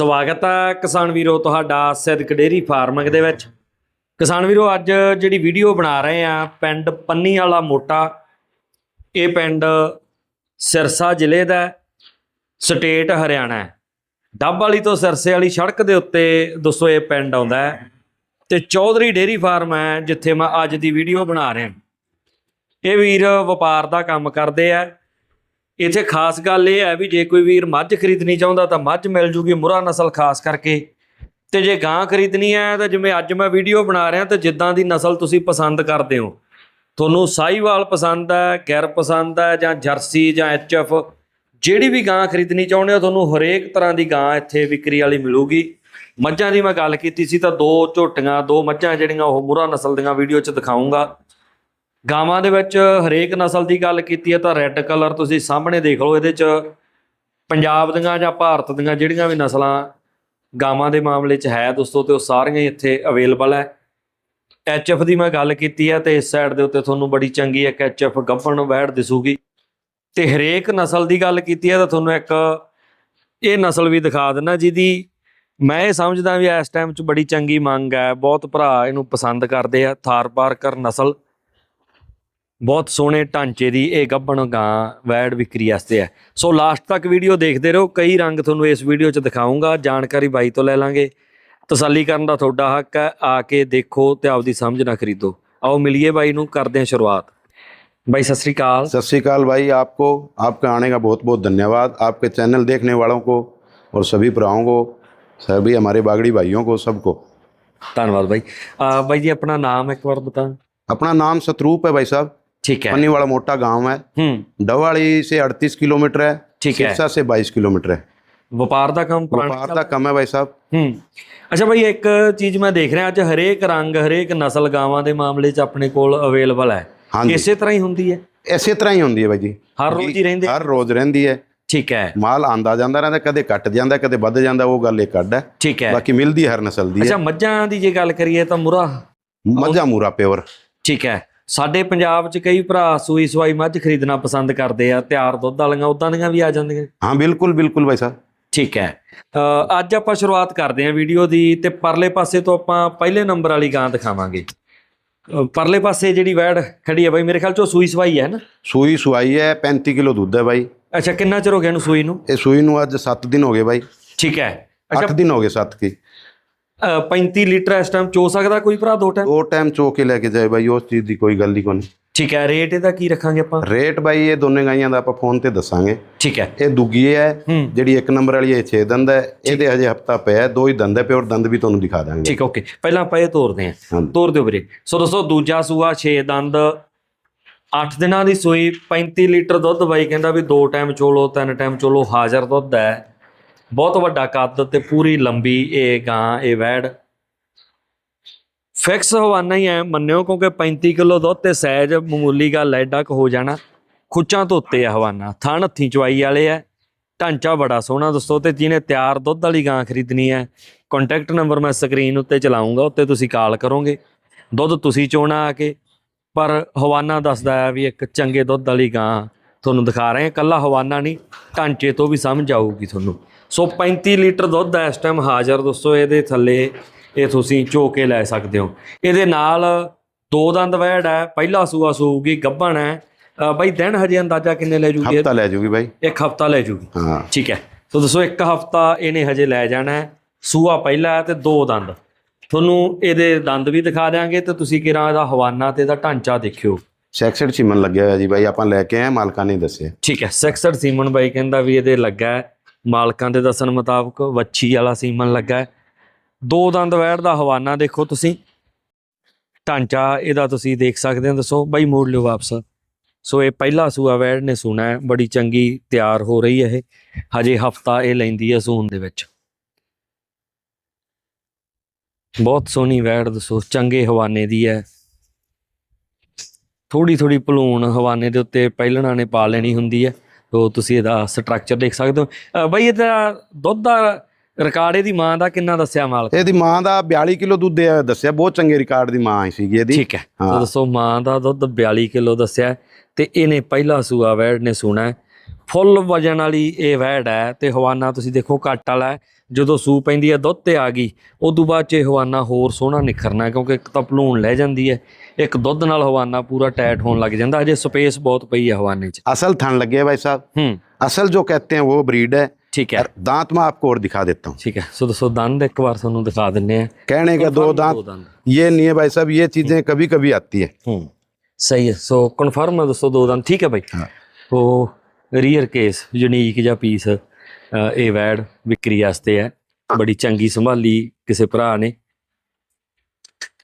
ਸਵਾਗਤ ਹੈ ਕਿਸਾਨ ਵੀਰੋ ਤੁਹਾਡਾ ਸਿੱਧਕ ਡੇਰੀ ਫਾਰਮਿੰਗ ਦੇ ਵਿੱਚ। ਕਿਸਾਨ ਵੀਰੋ, ਅੱਜ ਜਿਹੜੀ ਵੀਡੀਓ ਬਣਾ ਰਹੇ ਆ, ਪਿੰਡ ਪੰਨੀ ਵਾਲਾ ਮੋਟਾ, ਇਹ ਪਿੰਡ ਸਿਰਸਾ ਜ਼ਿਲ੍ਹੇ ਦਾ ਸਟੇਟ ਹਰਿਆਣਾ ਡੱਬ ਵਾਲੀ ਤੋਂ ਸਿਰਸੇ ਵਾਲੀ ਸੜਕ ਦੇ ਉੱਤੇ ਦੋਸਤੋ ਇਹ ਪਿੰਡ ਆਉਂਦਾ ਹੈ ਤੇ ਚੌਧਰੀ ਡੇਰੀ ਫਾਰਮ ਹੈ, ਜਿੱਥੇ ਮੈਂ ਅੱਜ ਦੀ ਵੀਡੀਓ ਬਣਾ ਰਿਹਾ। ਇਹ ਵੀਰ ਵਪਾਰ ਦਾ ਕੰਮ ਕਰਦੇ ਆ ਇੱਥੇ ਖਾਸ ਗੱਲ ਇਹ ਹੈ ਵੀ ਜੇ ਕੋਈ ਵੀਰ ਮੱਝ ਖਰੀਦਣੀ ਚਾਹੁੰਦਾ ਤਾਂ ਮੱਝ ਮਿਲ ਜੂਗੀ ਮੁਰਾ ਨਸਲ ਖਾਸ ਕਰਕੇ। ਤੇ ਜੇ ਗਾਂ ਖਰੀਦਣੀ ਹੈ ਤਾਂ ਜਿਵੇਂ ਅੱਜ ਮੈਂ ਵੀਡੀਓ ਬਣਾ ਰਿਹਾ ਤਾਂ ਜਿੱਦਾਂ ਦੀ ਨਸਲ ਤੁਸੀਂ ਪਸੰਦ ਕਰਦੇ ਹੋ। ਤੁਹਾਨੂੰ ਸਾਈਵਾਲ ਪਸੰਦ ਹੈ ਗੈਰ ਪਸੰਦ ਹੈ ਜਾਂ ਜਰਸੀ ਜਾਂ ਐਚਐਫ, ਜਿਹੜੀ ਵੀ ਗਾਂ ਖਰੀਦਣੀ ਚਾਹੁੰਦੇ ਹੋ ਤੁਹਾਨੂੰ ਹਰੇਕ ਤਰ੍ਹਾਂ ਦੀ ਗਾਂ ਇੱਥੇ ਵਿਕਰੀ ਵਾਲੀ ਮਿਲੂਗੀ। ਮੱਝਾਂ ਦੀ ਮੈਂ ਗੱਲ ਕੀਤੀ ਸੀ ਤਾਂ ਦੋ ਝੋਟੀਆਂ, ਦੋ ਮੱਝਾਂ ਜਿਹੜੀਆਂ ਉਹ ਮੁਰਾ ਨਸਲ ਦੀਆਂ ਵੀਡੀਓ 'ਚ ਦਿਖਾਉਂਗਾ ਗਾਵਾਂ ਦੇ ਵਿੱਚ ਹਰੇਕ ਨਸਲ ਦੀ ਗੱਲ ਕੀਤੀ ਹੈ ਤਾਂ ਰੈੱਡ ਕਲਰ ਤੁਸੀਂ ਸਾਹਮਣੇ ਦੇਖ ਲਓ, ਇਹਦੇ 'ਚ ਪੰਜਾਬ ਦੀਆਂ ਜਾਂ ਭਾਰਤ ਦੀਆਂ ਜਿਹੜੀਆਂ ਵੀ ਨਸਲਾਂ ਗਾਵਾਂ ਦੇ ਮਾਮਲੇ 'ਚ ਹੈ ਦੋਸਤੋ, ਤੇ ਉਹ ਸਾਰੀਆਂ ਹੀ ਇੱਥੇ ਅਵੇਲੇਬਲ ਹੈ। ਐਚਐਫ ਦੀ ਮੈਂ ਗੱਲ ਕੀਤੀ ਹੈ ਤੇ ਇਸ ਸਾਈਡ ਦੇ ਉੱਤੇ ਤੁਹਾਨੂੰ ਬੜੀ ਚੰਗੀ ਇੱਕ ਐਚਐਫ ਗੱਭਣ ਵੈੜ ਦਿਸੂਗੀ। ਤੇ ਹਰੇਕ ਨਸਲ ਦੀ ਗੱਲ ਕੀਤੀ ਹੈ ਤਾਂ ਤੁਹਾਨੂੰ ਇੱਕ ਇਹ ਨਸਲ ਵੀ ਦਿਖਾ ਦਿੰਨਾ ਜਿਹਦੀ ਮੈਂ ਇਹ ਸਮਝਦਾ ਵੀ ਇਸ ਟਾਈਮ 'ਚ ਬੜੀ ਚੰਗੀ ਮੰਗ ਹੈ, ਬਹੁਤ ਭਰਾ ਇਹਨੂੰ ਪਸੰਦ ਕਰਦੇ ਆ, ਥਾਰ ਪਾਰਕਰ ਨਸਲ। ਬਹੁਤ ਸੋਹਣੇ ਢਾਂਚੇ ਦੀ ਇਹ ਗੱਭਣ ਗਾਂ ਵੈੜ ਵਿਕਰੀ ਵਾਸਤੇ ਹੈ ਸੋ ਲਾਸਟ ਤੱਕ ਵੀਡੀਓ ਦੇਖਦੇ ਰਹੋ ਕਈ ਰੰਗ ਤੁਹਾਨੂੰ ਇਸ ਵੀਡੀਓ 'ਚ ਦਿਖਾਉਂਗਾ ਜਾਣਕਾਰੀ ਬਾਈ ਤੋਂ ਲੈ ਲਾਂਗੇ ਤਸੱਲੀ ਕਰਨ ਦਾ ਤੁਹਾਡਾ ਹੱਕ ਹੈ ਆ ਕੇ ਦੇਖੋ ਤੇ ਆਪਦੀ ਸਮਝ ਨਾ ਖਰੀਦੋ ਆਓ ਮਿਲੀਏ ਬਾਈ ਨੂੰ ਕਰਦੇ ਹਾਂ ਸ਼ੁਰੂਆਤ ਬਾਈ ਸਤਿ ਸ੍ਰੀ ਅਕਾਲ सत श्रीकाल भाई आपको आपके आने का बहुत बहुत धन्यवाद आपके चैनल देखने वालों को और सभी भराओं को सभी हमारे बागड़ी भाइयों को सबको ਧੰਨਵਾਦ ਬਾਈ ਆ ਬਾਈ ਜੀ ਆਪਣਾ ਨਾਮ ਇੱਕ ਵਾਰ ਬਤਾ अपना नाम सतरूप है भाई साहब ਠੀਕ ਹੈ पन्नी वाला मोटा गांव है ਹੂੰ डवाड़ी से 38 किलोमीटर है ठीक है। सिरसा से 22 किलोमीटर है ਵਪਾਰ ਦਾ ਕੰਮ ਪੁਰਾਣਾ व्यापार का कम है भाई साहब ਹੂੰ ਅੱਛਾ ਬਾਈ ਇੱਕ ਚੀਜ਼ ਮੈਂ ਦੇਖ ਰਿਹਾ ਅੱਜ ਹਰੇਕ ਰੰਗ ਹਰੇਕ ਨਸਲ ਗਾਵਾਂ ਦੇ ਮਾਮਲੇ 'ਚ ਆਪਣੇ ਕੋਲ ਅਵੇਲੇਬਲ ਹੈ हाँ जी ਇਸੇ ਤਰ੍ਹਾਂ ਹੀ ਹੁੰਦੀ ਹੈ ਇਸੇ ਤਰ੍ਹਾਂ ਹੀ ਹੁੰਦੀ ਹੈ ਬਾਈ ਜੀ ਹਰ ਰੋਜ਼ ਹੀ ਰਹਿੰਦੇ ਹਰ ਰੋਜ਼ ਰਹਿੰਦੀ ਹੈ ਠੀਕ ਹੈ ਮਾਲ ਆਂਦਾ ਜਾਂਦਾ ਰਹਿੰਦਾ ਕਦੇ ਘਟ ਜਾਂਦਾ ਕਦੇ ਵੱਧ ਜਾਂਦਾ ਉਹ ਗੱਲ ਇੱਕ ਅੱਡ ਹੈ ਠੀਕ ਹੈ ਬਾਕੀ ਮਿਲਦੀ ਹਰ ਨਸਲ ਦੀ ਅੱਛਾ ਹੈ ਮੱਝਾਂ ਦੀ ਜੇ ਗੱਲ ਕਰੀਏ ਤਾਂ ਮੁਰਾ ਮੱਝਾਂ ਮੂਰਾ ਪਿਓਰ ਠੀਕ ਹੈ ਸਾਡੇ ਪੰਜਾਬ 'ਚ ਕਈ ਭਰਾ ਸੂਈ ਸਵਾਈ ਮੱਝ ਖਰੀਦਣਾ ਪਸੰਦ ਕਰਦੇ ਆ ਤਿਆਰ ਦੁੱਧ ਵਾਲੀਆਂ ਉਦਾਂ ਦੀਆਂ ਵੀ ਆ ਜਾਂਦੀਆਂ? ਹਾਂ ਬਿਲਕੁਲ ਬਿਲकुल ਭਾਈ ਸਾਹਿਬ। ਠੀਕ ਹੈ। ਅੱਜ ਆਪਾਂ ਸ਼ੁਰੂਆਤ ਕਰਦੇ ਹਾਂ ਵੀਡੀਓ ਦੀ ਤੇ ਪਰਲੇ ਪਾਸੇ ਤੋਂ ਆਪਾਂ ਪਹਿਲੇ ਨੰਬਰ ਵਾਲੀ ਗਾਂ ਦਿਖਾਵਾਂਗੇ। ਪਰਲੇ ਪਾਸੇ ਜਿਹੜੀ ਵੈੜ ਖੜੀ ਹੈ ਬਾਈ ਮੇਰੇ ਖਿਆਲ 'ਚ ਸੂਈ ਸਵਾਈ ਹੈ ਨਾ? ਸੂਈ ਸੁਆਈ ਹੈ 35 ਕਿਲੋ ਦੁੱਧ ਹੈ ਬਾਈ। ਅੱਛਾ ਕਿੰਨਾ ਚਿਰ ਹੋ ਗਿਆ ਇਹਨੂੰ ਸੂਈ ਨੂੰ? ਇਹ ਸੂਈ ਨੂੰ ਅੱਜ 7 ਦਿਨ ਹੋ ਗਏ ਬਾਈ। ਠੀਕ ਹੈ। 8 ਦਿਨ ਹੋ ਗਏ 7 ਕੀ। 35 ਲੀਟਰ ਇਸ ਟਾਈਮ ਚੋ ਸਕਦਾ ਕੋਈ ਭਰਾ? ਦੋ ਟਾਈਮ ਉਹ ਟਾਈਮ ਚੋ ਕੇ ਲੈ ਕੇ ਜਾਏ ਬਾਈ ਉਸ ਚੀਜ਼ ਦੀ ਕੋਈ ਗੱਲ ਹੀ ਕੋਈ ਠੀਕ ਹੈ ਰੇਟ ਇਹਦਾ ਕੀ ਰੱਖਾਂਗੇ ਆਪਾਂ? ਰੇਟ ਬਾਈ ਇਹ ਦੋਨੇ ਗਾਈਆਂ ਦਾ ਆਪਾਂ ਫੋਨ ਤੇ ਦੱਸਾਂਗੇ। ਠੀਕ ਹੈ। ਇਹ ਦੁੱਗੀ ਹੈ ਜਿਹੜੀ ਇੱਕ ਨੰਬਰ ਵਾਲੀ ਇਹ 6 ਦੰਦ ਹੈ ਇਹਦੇ ਹਜੇ ਹਫਤਾ ਪਿਆ ਦੋ ਹੀ ਦੰਦ ਹੈ ਪਿਓਰ ਦੰਦ ਵੀ ਤੁਹਾਨੂੰ ਦਿਖਾ ਦਾਂਗੇ। ਠੀਕ ਓਕੇ ਪਹਿਲਾਂ ਆਪਾਂ ਇਹ ਤੋਰਦੇ ਹਾਂ। ਹਾਂ। ਤੋਰ ਦਿਓ ਵੀਰੇ। ਸੋ ਦੋਸਤੋ ਦੂਜਾ ਸੂਆ 6 ਦੰਦ 8 ਦਿਨਾਂ ਦੀ ਸੂਈ 35 ਲੀਟਰ ਦੁੱਧ ਬਾਈ ਕਹਿੰਦਾ ਵੀ ਦੋ ਟਾਈਮ ਚੋਲੋ ਤਿੰਨ ਟਾਈਮ ਚੋਲੋ ਹਾਜ਼ਰ ਦੁੱਧ ਹੈ। ਬਹੁਤ ਵੱਡਾ ਕੱਦ ਤੇ ਪੂਰੀ ਲੰਬੀ ਇਹ ਗਾਂ, ਇਹ ਵੈੜ ਫਿਕਸ ਹਵਾਨਾ ਹੀ ਹੈ ਮੰਨਿਓ, ਕਿਉਂਕਿ 35 ਕਿਲੋ ਦੁੱਧ ਤੇ ਸਹਿਜ ਮਾਮੂਲੀ ਗੱਲ ਐਡਾ ਕੁ ਹੋ ਜਾਣਾ। ਖੁੱਚਾਂ ਤੋਂ ਉੱਤੇ ਆ ਹਵਾਨਾ, ਥਣ ਹੱਥੀ ਚਵਾਈ ਵਾਲੇ ਆ ਢਾਂਚਾ ਬੜਾ ਸੋਹਣਾ ਦੋਸਤੋ ਤੇ ਜਿਹਨੇ ਤਿਆਰ ਦੁੱਧ ਵਾਲੀ ਗਾਂ ਖਰੀਦਣੀ ਹੈ ਕੰਟੈਕਟ ਨੰਬਰ ਮੈਂ ਸਕਰੀਨ ਉੱਤੇ ਚਲਾਉਂਗਾ, ਉੱਤੇ ਤੁਸੀਂ ਕਾਲ ਕਰੋਗੇ। ਦੁੱਧ ਤੁਸੀਂ ਚੋਣਾ ਆ ਕੇ, ਪਰ ਹਵਾਨਾ ਦੱਸਦਾ ਹੈ ਵੀ ਇੱਕ ਚੰਗੇ ਦੁੱਧ ਵਾਲੀ ਗਾਂ ਤੁਹਾਨੂੰ ਦਿਖਾ ਰਹੇ ਹਾਂ ਕੱਲਾ ਹਵਾਨਾ ਨਹੀਂ, ਢਾਂਚੇ ਤੋਂ ਵੀ ਸਮਝ ਆਊਗੀ ਤੁਹਾਨੂੰ। ਸੋ 35 ਲੀਟਰ ਦੁੱਧ ਹੈ ਇਸ ਟਾਈਮ ਹਾਜ਼ਰ ਦੋਸਤੋ ਇਹਦੇ ਥੱਲੇ ਇਹ ਤੁਸੀਂ ਚੋ ਕੇ ਲੈ ਸਕਦੇ ਹੋ। ਇਹਦੇ ਨਾਲ ਦੋ ਦੰਦ ਵੈੜ ਹੈ ਪਹਿਲਾ ਸੂਆ ਸੂਗੀ ਗੱਭਣ ਹੈ। ਬਾਈ ਦਿਨ ਹਜੇ ਅੰਦਾਜ਼ਾ ਕਿੰਨੇ ਲੈ ਜੂਗੀ? ਹਫਤਾ ਲੈ ਜੂਗੀ ਬਾਈ। ਇੱਕ ਹਫਤਾ ਲੈ ਜੂਗੀ। ਹਾਂ। ਠੀਕ ਹੈ। ਸੋ ਦੱਸੋ ਇੱਕ ਹਫਤਾ ਇਹਨੇ ਹਜੇ ਲੈ ਜਾਣਾ ਹੈ। ਸੂਆ ਪਹਿਲਾ ਹੈ ਤੇ ਦੋ ਦੰਦ। ਤੁਹਾਨੂੰ ਇਹਦੇ ਦੰਦ ਵੀ ਦਿਖਾ ਦਿਆਂਗੇ ਤੇ ਤੁਸੀਂ ਕਿਰਾਂ ਇਹਦਾ ਹਵਾਨਾ ਤੇ ਇਹਦਾ ਢਾਂਚਾ ਦੇਖਿਓ। ਸੈਕਸਡ ਚਿਮਨ ਲੱਗਿਆ ਹੋਇਆ ਜੀ ਬਾਈ ਆਪਾਂ ਲੈ ਕੇ ਆਏ ਮਾਲਕਾਂ ਨੇ ਦੱਸਿਆ। ਠੀਕ ਹੈ। ਸੈਕਸਰ ਸੀਮਨ ਬਾਈ ਕਹਿੰਦਾ ਵੀ ਇਹਦੇ ਲੱਗਾ ਹੈ। ਮਾਲਕਾਂ ਦੇ ਦੱਸਣ ਮੁਤਾਬਕ ਵੱਛੀ ਵਾਲਾ ਸੀਮਨ ਲੱਗਾ ਹੈ। ਦੋ ਦੰਦ ਵੈੜ ਦਾ ਹਵਾਨਾ ਦੇਖੋ ਤੁਸੀਂ। ਢਾਂਚਾ ਇਹਦਾ ਤੁਸੀਂ ਦੇਖ ਸਕਦੇ ਹੋ, ਦੱਸੋ। ਬਾਈ ਮੋੜ ਲਿਓ ਵਾਪਸ। ਸੋ ਇਹ ਪਹਿਲਾ ਸੂਆ ਵੈੜ ਨੇ ਸੁਣਾ ਹੈ। ਬੜੀ ਚੰਗੀ ਤਿਆਰ ਹੋ ਰਹੀ ਹੈ ਇਹ। ਹਜੇ ਹਫਤਾ ਇਹ ਲੈਂਦੀ ਹੈ ਸੂਣ ਦੇ ਵਿੱਚ। ਬਹੁਤ ਸੋਹਣੀ ਵੈੜ, ਦੱਸੋ। ਚੰਗੇ ਹਵਾਨੇ ਦੀ ਹੈ। ਥੋੜੀ ਥੋੜੀ ਭਲੂਣ ਹਵਾਨੇ ਦੇ ਉੱਤੇ ਪਹਿਲਣਾ ਨੇ ਪਾ ਲੈਣੀ ਹੁੰਦੀ ਹੈ। ਤੋ ਤੁਸੀਂ ਇਹਦਾ ਸਟਰਕਚਰ ਦੇਖ ਸਕਦੇ ਹੋ ਬਾਈ ਇਹਦਾ ਦੁੱਧ ਦਾ ਰਿਕਾਰਡ ਇਹਦੀ ਮਾਂ ਦਾ ਕਿੰਨਾ ਦੱਸਿਆ ਮਾਲਕ ਇਹਦੀ ਮਾਂ ਦਾ 42 ਕਿਲੋ ਦੁੱਧ ਦੱਸਿਆ ਬਹੁਤ ਚੰਗੇ ਰਿਕਾਰਡ ਦੀ ਮਾਂ ਹੀ ਸੀਗੀ ਇਹਦੀ ਠੀਕ ਹੈ। ਤਾਂ ਦੱਸੋ ਮਾਂ ਦਾ ਦੁੱਧ 42 ਕਿਲੋ ਦੱਸਿਆ ਤੇ ਇਹਨੇ ਪਹਿਲਾ ਸੂਆ ਵੈੜ ਨੇ ਸੁਣਾ। ਫੁੱਲ ਵਜਨ ਵਾਲੀ ਇਹ ਵੈੜ ਹੈ ਤੇ ਹਵਾਨਾ ਤੁਸੀਂ ਦੇਖੋ ਘੱਟ ਵਾਲਾ ਹੈ ਜਦੋਂ ਸੂ ਪੈਂਦੀ ਹੈ ਦੁੱਧ ਤੇ ਆ ਗਈ ਉਦੋਂ ਬਾਅਦ ਚ ਇਹ ਹਵਾਨਾ ਹੋਰ ਸੋਹਣਾ ਨਿਖਰਨਾ ਹੈ ਕਿਉਂਕਿ ਇੱਕ ਤਾਂ ਭਲੂਣ ਲੈ ਜਾਂਦੀ ਹੈ ਇੱਕ ਦੁੱਧ ਨਾਲ ਹਵਾਨਾ ਪੂਰਾ ਟਾਈਟ ਹੋਣ ਲੱਗ ਜਾਂਦਾ ਅਜੇ ਸਪੇਸ ਬਹੁਤ ਪਈ ਹੈ ਹਵਾਨੇ 'ਚ असल थन लगे है भाई साहब ਹੂੰ असल जो कहते हैं वो ब्रीड है ਠੀਕ ਹੈ और दांत में आपको और दिखा देता हूँ ਠੀਕ ਹੈ ਸੋ ਦੋਸਤੋ ਦੰਦ ਇੱਕ ਵਾਰ ਤੁਹਾਨੂੰ ਦਿਖਾ ਦਿੰਨੇ ਆ कहने का दो दांत ये नहीं है भाई साहब ये चीजें कभी कभी आती है ਹੂੰ ਸਹੀ ਹੈ ਸੋ ਕਨਫਰਮ ਹੈ ਦੋਸਤੋ ਦੋ ਦੰਦ ਠੀਕ ਹੈ ਬਾਈ ਹਾਂ। ਉਹ ਰੀਅਰ ਕੇਸ ਯੂਨੀਕ ਜਿਹਾ ਪੀਸ ਇਹ ਵੈੜ ਵਿਕਰੀ ਵਾਸਤੇ ਹੈ ਬੜੀ ਚੰਗੀ ਸੰਭਾਲੀ ਕਿਸੇ ਭਰਾ ਨੇ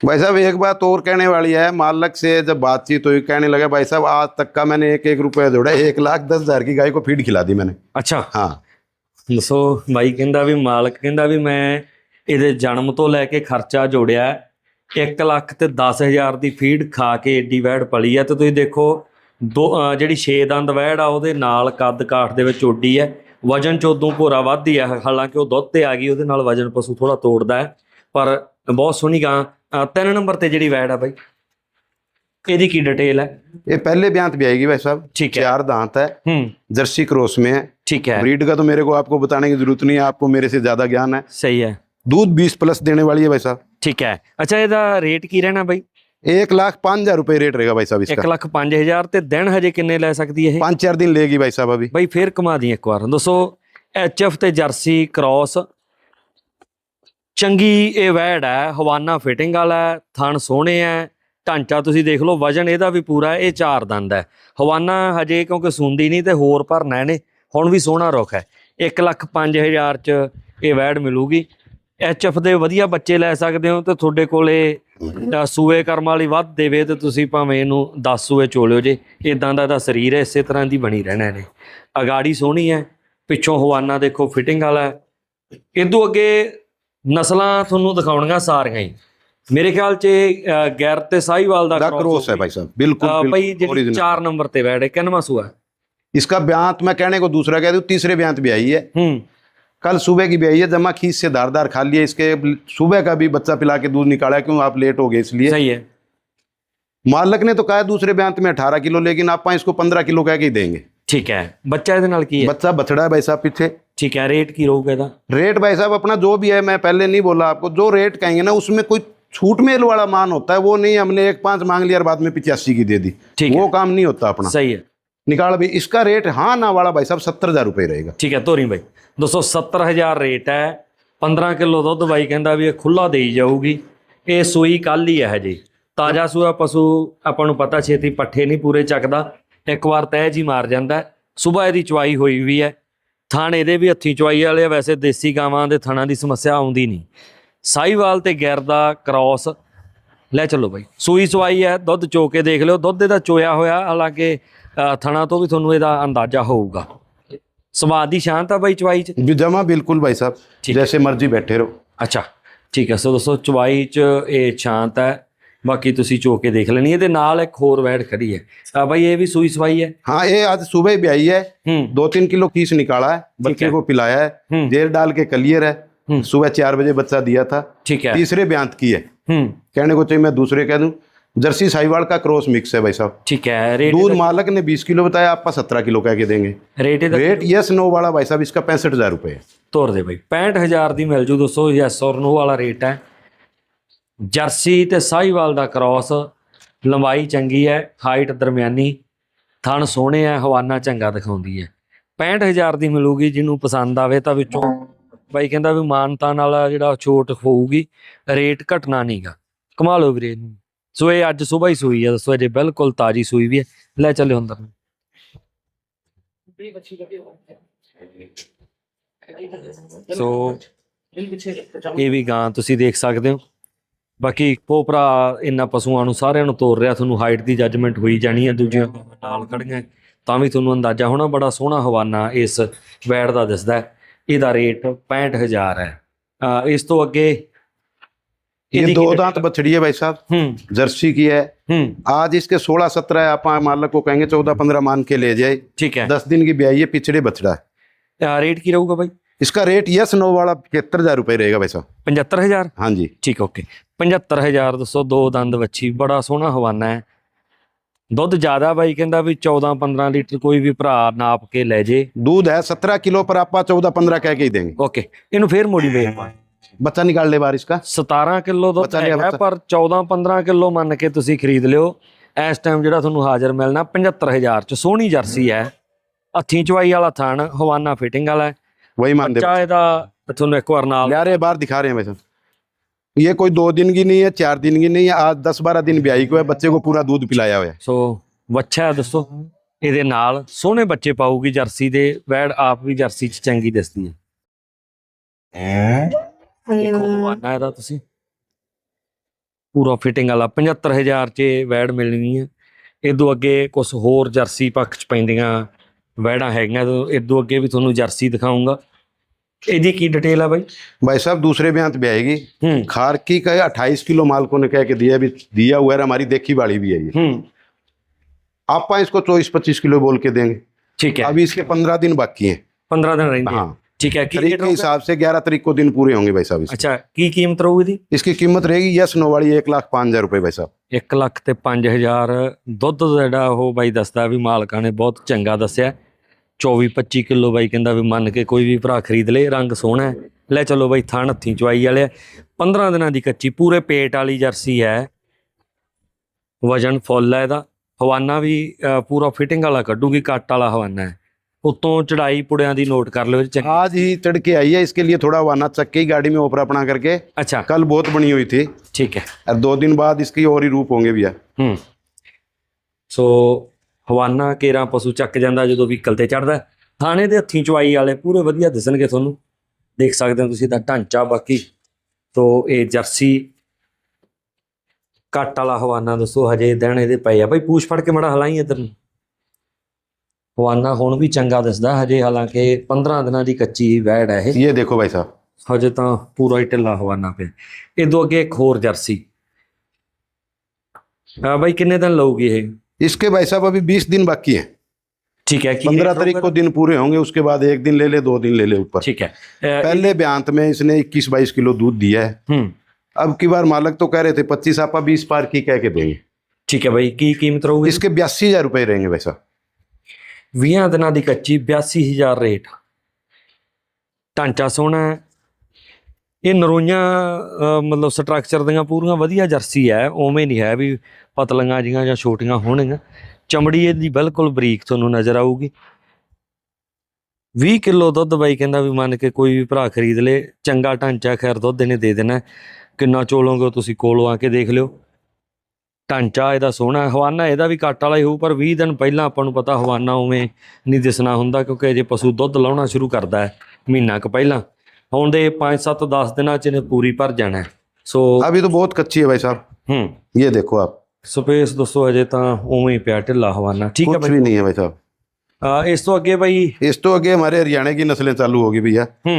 भाई साहब एक बात और कहने वाली है मालक से जब बातचीत हुई कहने लगे भाई साहब आज तक का मैंने एक एक रुपया जोड़ा एक लाख दस हजार की गाय को फीड खिला दी मैंने ਅੱਛਾ हाँ ਦੱਸੋ ਬਾਈ ਕਹਿੰਦਾ ਵੀ ਮਾਲਕ ਕਹਿੰਦਾ ਵੀ ਮੈਂ ਇਹਦੇ ਜਨਮ ਤੋਂ ਲੈ ਕੇ ਖਰਚਾ ਜੋੜਿਆ 1 ਲੱਖ ਤੇ 10000 ਦੀ ਫੀਡ ਖਾ ਕੇ ਏਡੀ ਵੈੜ ਪਲੀ ਆ ਤੇ ਤੁਸੀਂ ਦੇਖੋ ਦੋ ਅਹ ਜਿਹੜੀ 6 ਦੰਦ ਵੈੜ ਆ ਉਹਦੇ ਨਾਲ ਕੱਦ ਕਾਠ ਦੇ ਵਿੱਚ ਓਡੀ ਹੈ ਵਜਨ ਚ ਉਦੋਂ ਭੋਰਾ ਵੱਧਦੀ ਹੈ ਹਾਲਾਂਕਿ ਉਹ ਦੁੱਧ ਤੇ ਆ ਗਈ ਉਹਦੇ ਨਾਲ ਵਜਨ ਪਸ਼ੂ ਥੋੜਾ ਤੋੜਦਾ ਹੈ ਪਰ ਬਹੁਤ ਸੋਹਣੀ ਗਾਂ ਅਹ ਤਿੰਨ ਨੰਬਰ ਤੇ ਜਿਹੜੀ ਵੈੜ ਆ ਬਾਈ ਇਹਦੀ ਕੀ ਡਿਟੇਲ ਹੈ ये पहले ब्यांत भी आएगी भाई साहब ठीक है। चार दांत है ਹੂੰ जर्सी क्रॉस में है ਠੀਕ ਹੈ ब्रीड का तो मेरे को आपको बताने की जरूरत नहीं है आपको मेरे से ज्यादा ज्ञान है ਸਹੀ ਹੈ दूध बीस प्लस देने वाली है भाई साहब ਠੀਕ ਹੈ ਅੱਛਾ ਇਹਦਾ ਰੇਟ ਕੀ ਰਹਿਣਾ ਬਾਈ एक लाख पाँच हजार रुपये रेट रहेगा भाई साहब 1 इसका ਲੱਖ 5000 ਤੇ ਦਿਨ ਹਜੇ ਕਿੰਨੇ ਲੈ ਸਕਦੀ ਇਹ पाँच चार दिन लेगी भाई साहब अभी ਬਾਈ ਫੇਰ ਕਮਾ ਦੀ ਇੱਕ ਵਾਰ ਦੱਸੋ ਐਚਐਫ ਤੇ ਜਰਸੀ ਕ੍ਰਾਸ ਚੰਗੀ ਇਹ ਵੈੜ ਹੈ ਹਵਾਨਾ ਫਿਟਿੰਗ ਵਾਲਾ ਹੈ, ਥਣ ਸੋਹਣੇ ਹੈ ਢਾਂਚਾ ਤੁਸੀਂ ਦੇਖ ਲਓ ਵਜਨ ਇਹਦਾ ਵੀ ਪੂਰਾ ਹੈ ਇਹ ਚਾਰ ਦੰਦ ਹੈ ਹਵਾਨਾ ਹਜੇ ਕਿਉਂਕਿ ਸੁੰਦੀ ਨਹੀਂ ਤੇ ਹੋਰ ਭਰਨਾ ਇਹਨੇ ਹੁਣ ਵੀ ਸੋਹਣਾ ਰੁੱਖ ਹੈ 1 ਲੱਖ 5000 ਚ ਇਹ ਵੈੜ ਮਿਲੂਗੀ ਐਚਐਫ ਦੇ ਵਧੀਆ ਬੱਚੇ ਲੈ ਸਕਦੇ ਹੋ ਤੇ ਤੁਹਾਡੇ ਕੋਲੇ ਅ, ਸੂਏ ਕਰਮ ਵਾਲੀ ਵੱਧ ਦੇਵੇ ਤੇ ਤੁਸੀਂ ਭਾਵੇਂ ਇਹਨੂੰ 10 ਸੂਏ ਚੋਲਿਓ ਜੇ ਇਦਾਂ ਦਾ ਇਹਦਾ ਸਰੀਰ ਹੈ ਇਸੇ ਤਰ੍ਹਾਂ ਦੀ ਬਣੀ ਰਹਿਣਾ ਇਹਨੇ ਅਗਾੜੀ ਸੋਹਣੀ ਹੈ ਪਿੱਛੋਂ ਹਵਾਨਾ ਦੇਖੋ ਫਿਟਿੰਗ ਵਾਲਾ ਹੈ ਇਦੋਂ ਅੱਗੇ ਨਸਲਾਂ ਤੁਹਾਨੂੰ ਦਿਖਾਉਣੀਆਂ ਸਾਰੀਆਂ ਹੀ ਮੇਰੇ ਖਿਆਲ 'ਚ ਇਹ, ਅ, ਗੈਰ ਤੇ ਸਾਹੀਵਾਲ ਦਾ दा cross क्रॉस है ਹੋਊਗੀ। भाई साहब बिल्कुल, ਅ, बिल्कुल ਭਾਈ ਜਿਹੜੀ original। 4 ਨੰਬਰ ਤੇ ਬੈਠੇ ਕਿੰਨਵਾਂ ਸੂਆ इसका ब्यांत मैं कहने को दूसरा कह दूं तीसरे ब्यांत भी आई है ਹੂੰ कल सुबह की भी आई है जमा खींच से धार धार खा लिए इसके सुबह का भी बच्चा पिला के दूध निकाला क्यों आप लेट हो गए इसलिए ਸਹੀ ਹੈ मालक ने तो कहा दूसरे ब्यांत में अठारह किलो लेकिन आप इसको पंद्रह किलो कह के ही देंगे ਠੀਕ ਹੈ ਬੱਚਾ ਇਹਦੇ ਨਾਲ ਕੀ ਹੈ बच्चा बछड़ा है भाई साहब पीछे ਠੀਕ ਹੈ ਰੇਟ ਕੀ ਰਹੂਗਾ ਇਹਦਾ रेट भाई साहब अपना जो भी है मैं पहले नहीं बोला आपको जो रेट कहेंगे ना उसमें कोई छूट मेल वाला मान होता है वो नहीं हमने एक पाँच मांग लिया और बाद में पिचासी की दे दी ठीक वो है। काम नहीं होता अपना ਸਹੀ ਹੈ निकाल भाई इसका रेट हाँ ना वाला भाई साहब सत्तर हजार रुपये रहेगा ਠੀਕ ਹੈ ਧੋਰੀ ਬਾਈ 270000 ਰੇਟ ਹੈ 15 ਕਿਲੋ ਦੁੱਧ ਬਾਈ ਕਹਿੰਦਾ ਵੀ ਇਹ ਖੁੱਲਾ ਦੇਈ ਜਾਊਗੀ ਇਹ ਸੂਈ ਕੱਲ ਹੀ ਹੈ ਹਜੇ ਤਾਜ਼ਾ ਸੂਆ ਪਸ਼ੂ ਆਪਾਂ ਨੂੰ ਪਤਾ ਛੇਤੀ ਪੱਠੇ ਨਹੀਂ ਪੂਰੇ ਚੱਕਦਾ ਇੱਕ ਵਾਰ ਤਹਿ ਜੀ ਮਾਰ ਜਾਂਦਾ ਸਵੇਰ ਇਹਦੀ ਚਵਾਈ ਹੋਈ ਵੀ ਹੈ ਥਣ ਇਹਦੇ ਵੀ ਹੱਥੀ ਚਵਾਈ ਵਾਲੇ ਆ ਵੈਸੇ ਦੇਸੀ ਗਾਵਾਂ ਦੇ ਥਣਾਂ ਦੀ ਸਮੱਸਿਆ ਆਉਂਦੀ ਨਹੀਂ ਸਾਈਵਾਲ ਤੇ ਗੈਰ ਦਾ ਕ੍ਰਾਸ ਲੈ ਚੱਲੋ ਬਾਈ ਸੂਈ ਸਵਾਈ ਹੈ ਦੁੱਧ ਚੋ ਕੇ ਦੇਖ ਲਿਓ ਦੁੱਧ ਇਹਦਾ ਚੋਇਆ ਹੋਇਆ ਹਾਲਾਂਕਿ ਅ, ਥਣਾਂ ਤੋਂ ਵੀ ਤੁਹਾਨੂੰ ਇਹਦਾ ਅੰਦਾਜ਼ਾ ਹੋਊਗਾ ਸਵਾਦ ਦੀ ਸ਼ਾਂਤ ਆ ਬਾਈ ਚਵਾਈ ਚ भी जमा बिल्कुल भाई साहब ठीक है। जैसे मर्जी बैठे रहो ਅੱਛਾ ਠੀਕ ਹੈ ਸੋ ਦੋਸਤੋ ਚਵਾਈ ਚ ਇਹ ਸ਼ਾਂਤ ਹੈ ਬਾਕੀ ਤੁਸੀਂ ਚੋ ਕੇ ਦੇਖ ਲੈਣੀ ਇਹਦੇ ਨਾਲ ਇੱਕ ਹੋਰ ਵੈੜ ਖੜੀ ਹੈ ਆ ਬਾਈ ਇਹ ਵੀ ਸੂਈ ਸਵਾਈ ਹੈ हाँ ये आज सुबह भी आई है ਹੂੰ दो तीन किलो कीस निकाला है बच्चे है। को पिलाया है हम्म। जेर डाल के कलियर है हम्म। सुबह चार बजे बच्चा दिया था ਠੀਕ ਹੈ तीसरे ब्यांत की है ਹੂੰ कहने को चाहिए मैं दूसरे कह दूं जर्सी साहिवाल का क्रॉस मिक्स है भाई साहब ਠੀਕ ਹੈ ਰੇਟ दूध मालक ने बीस किलो बताया आपका सत्रह किलो कह के देंगे ਰੇਟ ਇਹਦਾ रेट यस नो वाला भाई साहब इसका पैंसठ हजार रुपये है ਤੋਰ ਦੇ ਬਾਈ 65000 ਦੀ ਮਿਲ ਜੂ ਦੋਸਤੋ ਯੈਸ ਔਰ ਨੋ ਵਾਲਾ ਰੇਟ ਹੈ ਜਰਸੀ ਤੇ ਸਾਹੀਵਾਲ ਦਾ ਕ੍ਰਾਸ ਲੰਬਾਈ ਚੰਗੀ ਹੈ ਹਾਈਟ ਦਰਮਿਆਨੀ ਥਣ ਸੋਹਣੇ ਹੈ ਹਵਾਨਾ ਚੰਗਾ ਦਿਖਾਉਂਦੀ ਹੈ 65000 ਦੀ ਮਿਲੂਗੀ ਜਿਹਨੂੰ ਪਸੰਦ ਆਵੇ ਤਾਂ ਵਿੱਚੋਂ ਬਾਈ ਕਹਿੰਦਾ ਵੀ ਮਾਨਤਾ ਨਾਲ ਜਿਹੜਾ ਛੋਟ ਹੋਊਗੀ ਰੇਟ ਘਟਣਾ ਨਹੀਂਗਾ ਕਮਾ ਲਓ ਵੀਰੇ ਇਹਨੂੰ। ਸੋ ਇਹ ਅੱਜ ਸਵੇਰ ਹੀ ਸੂਈ ਹੈ ਦੱਸੋ ਅਜੇ ਬਿਲਕੁਲ ਤਾਜੀ ਸੂਈ ਵੀ ਹੈ ਲੈ ਚੱਲਿਓ ਅੰਦਰ ਨੂੰ। ਸੋ ਇਹ ਵੀ ਗਾਂ ਤੁਸੀਂ ਦੇਖ ਸਕਦੇ ਹੋ। ਬਾਕੀ ਭਰਾ ਇਹਨਾਂ ਪਸ਼ੂਆਂ ਨੂੰ ਸਾਰਿਆਂ ਨੂੰ ਤੋਰ ਰਿਹਾ ਤੁਹਾਨੂੰ ਹਾਈਟ ਦੀ ਜੱਜਮੈਂਟ ਹੋਈ ਜਾਣੀ ਹੈ ਦੂਜੀਆਂ ਨਾਲ ਖੜੀਆਂ। ਤਾਂ ਵੀ ਤੁਹਾਨੂੰ ਅੰਦਾਜ਼ਾ ਹੋਣਾ ਬੜਾ ਸੋਹਣਾ ਹਵਾਨਾ ਇਸ ਵੈੜ ਦਾ ਦਿਸਦਾ। ਇਹਦਾ ਰੇਟ 65000 ਹੈ। ਇਸ ਤੋਂ ਅੱਗੇ ये ਇਹਦੀ दो ਕੀ- दांत बछड़ी है भाई साहब ਹੂੰ जर्सी की है ਹੂੰ आज इसके सोलह सत्रह है आप मालक को कहेंगे चौदह पंद्रह मान के ले जाए ਠੀਕ ਹੈ दस दिन की ब्याई है पिछड़े बछड़ा है ਅਹ ਰੇਟ ਕੀ ਰਹੂਗਾ ਬਾਈ इसका रेट यस नो वाला पचहत्तर हजार रुपये रहेगा भाई साहब 75000 हाँ जी ਠੀਕ ਓਕੇ 75000 ਦੱਸੋ ਦੋ ਦੰਦ ਵੱਛੀ ਬੜਾ ਸੋਹਣਾ ਹਵਾਨਾ ਹੈ ਦੁੱਧ ਜ਼ਿਆਦਾ ਬਾਈ ਕਹਿੰਦਾ ਵੀ 14 15 ਲੀਟਰ ਕੋਈ ਵੀ ਭਰਾ ਨਾਪ ਕੇ ਲੈ ਜੇ दूध है सत्रह किलो पर आप चौदह पंद्रह कह के ही देंगे ਓਕੇ ਇਹਨੂੰ ਫੇਰ ਮੋੜੀ ਵੇਖ बच्चा निकाल ले बारिश का 17 ਕਿਲੋ ਦੁੱਧ ਬੱਚਾ ਲਿਆ ਹੈਗਾ ਬੱਚਾ। ਪਰ 14 15 ਕਿਲੋ ਮੰਨ ਕੇ ਤੁਸੀਂ ਖਰੀਦ ਲਿਓ ਇਸ ਟਾਈਮ ਜਿਹੜਾ ਤੁਹਾਨੂੰ ਹਾਜ਼ਰ ਮਿਲਣਾ 75000 ਚ ਸੋਹਣੀ ਜਰਸੀ ਹੈ ਹੱਥੀਂ ਚਵਾਈ ਵਾਲਾ ਥਣ ਹਵਾਨਾ ਫਿਟਿੰਗ ਵਾਲਾ ਹੈ। वही मान दे ਬੱਚਾ ਇਹਦਾ ਤੁਹਾਨੂੰ ਇੱਕ ਵਾਰ ਨਾਲ ले आ रहे हैं, बाहर दिखा रहे हैं वैसे ये कोई दो दिन की नहीं है चार दिन की नहीं है आज दस बारह दिन ब्याही को है बच्चे को पूरा दूध पिलाया हुआ है ਸੋ ਬੱਚਾ ਦੱਸੋ ਇਹਦੇ ਨਾਲ ਸੋਹਣੇ ਬੱਚੇ ਪਾਊਗੀ ਜਰਸੀ ਦੇ ਵੈੜ ਆਪ ਵੀ ਜਰਸੀ ਚ ਚੰਗੀ ਦਿਸਦੀ ਹੈ ਦੇਖੋ ਹਵਾਨਾ ਇਹਦਾ ਤੁਸੀਂ ਪੂਰਾ ਫਿਟਿੰਗ ਵਾਲਾ 75000 ਚ ਇਹ ਵੈੜ ਮਿਲਣੀ ਹੈ ਇਦੋਂ ਅੱਗੇ ਕੁਝ ਹੋਰ ਜਰਸੀ ਪੱਖ ਚ ਪੈਂਦੀਆਂ ਵੈੜਾਂ ਹੈਗੀਆਂ ਇਦੋਂ ਅੱਗੇ ਵੀ ਤੁਹਾਨੂੰ ਜਰਸੀ ਦਿਖਾਉਂਗਾ ਇਹਦੀ ਕੀ ਡਿਟੇਲ ਆ ਬਾਈ भाई साहब दूसरे ब्याह तो ब्याएगी ਹੂੰ खारकी का अट्ठाईस किलो मालकों ने कह के दिया भी दिया हुआ है हमारी देखी बाड़ी भी है ये ਹੂੰ आप इसको चौबीस पच्चीस किलो बोल के देंगे ਠੀਕ ਹੈ अभी इसके पंद्रह दिन बाकी हैं 15 ਦਿਨ ਰਹਿੰਦੇ ਆ हाँ ਠੀਕ ਹੈ ਕੀ तारीख rate के ਹੋਊਗਾ? हिसाब से ग्यारह तारीख को दिन पूरे होंगे भाई साहब इसके ਅੱਛਾ ਕੀ ਕੀਮਤ ਰਹੂਗੀ ਇਹਦੀ इसकी कीमत रहेगी यस नो वाली एक लाख पाँच हजार रुपये भाई साहब 1 ਲੱਖ ਤੇ 5000 ਦੁੱਧ ਦਾ ਜਿਹੜਾ ਉਹ ਬਾਈ ਦੱਸਦਾ ਵੀ ਮਾਲਕਾਂ ਨੇ ਬਹੁਤ ਚੰਗਾ ਦੱਸਿਆ 24 25 ਕਿਲੋ ਬਾਈ ਕਹਿੰਦਾ ਵੀ ਮੰਨ ਕੇ ਕੋਈ ਵੀ ਭਰਾ ਖਰੀਦ ਲੇ ਰੰਗ ਸੋਹਣਾ ਹੈ ਲੈ ਚਲੋ ਬਾਈ ਥਣ ਹੱਥੀਂ ਚਵਾਈ ਵਾਲੇ ਆ। 15 ਦਿਨਾਂ ਦੀ ਕੱਚੀ ਪੂਰੇ ਪੇਟ ਵਾਲੀ ਜਰਸੀ ਹੈ ਵਜਨ ਫੁੱਲ ਹੈ ਇਹਦਾ ਹਵਾਨਾ ਵੀ ਅ, ਪੂਰਾ ਫਿਟਿੰਗ ਵਾਲਾ ਕੱਢੂਗੀ ਕੱਟ ਵਾਲਾ ਹਵਾਨਾ ਹੈ ਉਤੋਂ ਚੜਾਈ ਪੁੜਿਆਂ ਦੀ ਨੋਟ ਕਰ ਲਿਓ ਚੰਗੀ- आज ही चढ़ के आई है इसके लिए थोड़ा वाना चक्के ही गाड़ी में ओपरा अपना करके ਅੱਛਾ कल बहुत बनी हुई थी ਠੀਕ ਹੈ और दो दिन बाद इसकी और ही रूप होंगे भैया ਹੂੰ ਸੋ ਹਵਾਨਾ ਕੇਰਾ ਪਸ਼ੂ ਚੱਕ ਜਾਂਦਾ ਜਦੋਂ ਵਹੀਕਲ ਤੇ ਚੜਦਾ ਥਾਣੇ ਦੇ ਹੱਥੀਂ ਚਵਾਈ ਵਾਲੇ ਪੂਰੇ ਵਧੀਆ ਦਿਸਣਗੇ ਤੁਹਾਨੂੰ ਦੇਖ ਸਕਦੇ ਹੋ ਤੁਸੀਂ ਦਾ ਢਾਂਚਾ ਬਾਕੀ ਤੋ ਇਹ ਜਰਸੀ ਕੱਟ ਵਾਲਾ ਹਵਾਨਾ ਦੱਸੋ ਹਜੇ ਦਿਨ ਇਹਦੇ ਪਏ ਆ ਭਾਈ ਪੂਛ ਫੜ ਕੇ ਮੜਾ ਹਲਾਈ ਇਧਰ ਨੂੰ ਹਵਾਨਾ ਹੁਣ ਵੀ ਚੰਗਾ ਦਿਸਦਾ ਹਜੇ ਹਾਲਾਂਕਿ 15 ਦਿਨਾਂ ਦੀ ਕੱਚੀ ਵੈੜ ਹੈ ਇਹ ये देखो भाई साहब ਹਜੇ ਤਾਂ ਪੂਰਾ ਹੀ ਢਿੱਲਾ ਹਵਾਨਾ ਪਿਆ ਇਦੋਂ ਅੱਗੇ ਇੱਕ ਹੋਰ ਜਰਸੀ ਆ ਬਾਈ ਕਿੰਨੇ ਦਿਨ ਲਊਗੀ ਇਹ इसके भाई साहब अभी बीस दिन बाकी हैं ठीक है की पंद्रह रेट तारीख होगा? को दिन पूरे होंगे उसके बाद एक दिन ले ले दो दिन ले ले ऊपर ठीक है अ, पहले ब्यांत में इसने इक्कीस बाईस किलो दूध दिया है हम्म अब की बार मालक तो कह रहे थे पच्चीस आपा बीस पार की कह के देंगे ठीक है भाई की कीमत रहूगी इसके बयासी हजार रुपए रहेंगे भाई साहब 20 ਦਿਨਾਂ ਦੀ ਕੱਚੀ 82000 ਰੇਟ। ਢਾਂਚਾ ਸੋਹਣਾ ਹੈ। ਇਹ ਨਰੋਈਆਂ ਮਤਲਬ ਸਟਰਕਚਰ ਦੀਆਂ ਪੂਰੀਆਂ ਵਧੀਆ ਜਰਸੀ ਹੈ। ਉਵੇਂ ਨਹੀਂ ਹੈ ਵੀ ਪਤਲੀਆਂ ਜੀਆਂ ਜਾਂ ਛੋਟੀਆਂ ਹੋਣਗੀਆਂ। ਚਮੜੀ ਇਹਦੀ ਬਿਲਕੁਲ ਬਰੀਕ ਤੁਹਾਨੂੰ ਨਜ਼ਰ ਆਊਗੀ। 20 ਕਿਲੋ ਦੁੱਧ ਬਾਈ ਕਹਿੰਦਾ ਵੀ ਮੰਨ ਕੇ ਕੋਈ ਵੀ ਭਰਾ ਖਰੀਦ ਲੇ। ਚੰਗਾ ਢਾਂਚਾ ਖੈਰ ਦੁੱਧ ਇਹਨੇ ਦੇ ਦੇਣਾ। ਕਿੰਨਾ ਚੋਲੋਗੇ ਤੁਸੀਂ ਕੋਲੋਂ ਆ ਕੇ ਦੇਖ ਲਿਓ। ਢਾਂਚਾ ਇਹਦਾ ਸੋਹਣਾ ਹੈ ਹਵਾਨਾ ਇਹਦਾ ਵੀ ਕੱਟ ਵਾਲਾ ਹੀ ਹੋਊ ਪਰ 20 ਦਿਨ ਪਹਿਲਾਂ ਆਪਾਂ ਨੂੰ ਪਤਾ ਹਵਾਨਾ ਉਵੇਂ ਨਹੀਂ ਦਿਸਣਾ ਹੁੰਦਾ ਕਿਉਂਕਿ ਜੇ ਪਸ਼ੂ ਦੁੱਧ ਲਾਉਣਾ ਸ਼ੁਰੂ ਕਰਦਾ ਹੈ ਮਹੀਨਾ ਕੁ ਪਹਿਲਾਂ ਹੁਣ ਦੇ 5 7 10 ਦਿਨਾਂ ਚ ਇਹਨੇ ਪੂਰੀ ਭਰ ਜਾਣਾ ਹੈ। ਸੋ अभी तो बहुत कच्ची है भाई साहब ਹੂੰ ये देखो आप ਸਪੇਸ ਦੱਸੋ ਅਜੇ ਤਾਂ ਉਵੇਂ ਹੀ ਪਿਆ ਢਿੱਲਾ ਹਵਾਨਾ ਠੀਕ ਹੈ कुछ ਬਾਈ भी नहीं है भाई साहब ਆ, ਇਸ ਤੋਂ ਅੱਗੇ ਬਾਈ इस तो आगे हमारे हरियाणा की नस्लें चालू होगी भैया ਹੂੰ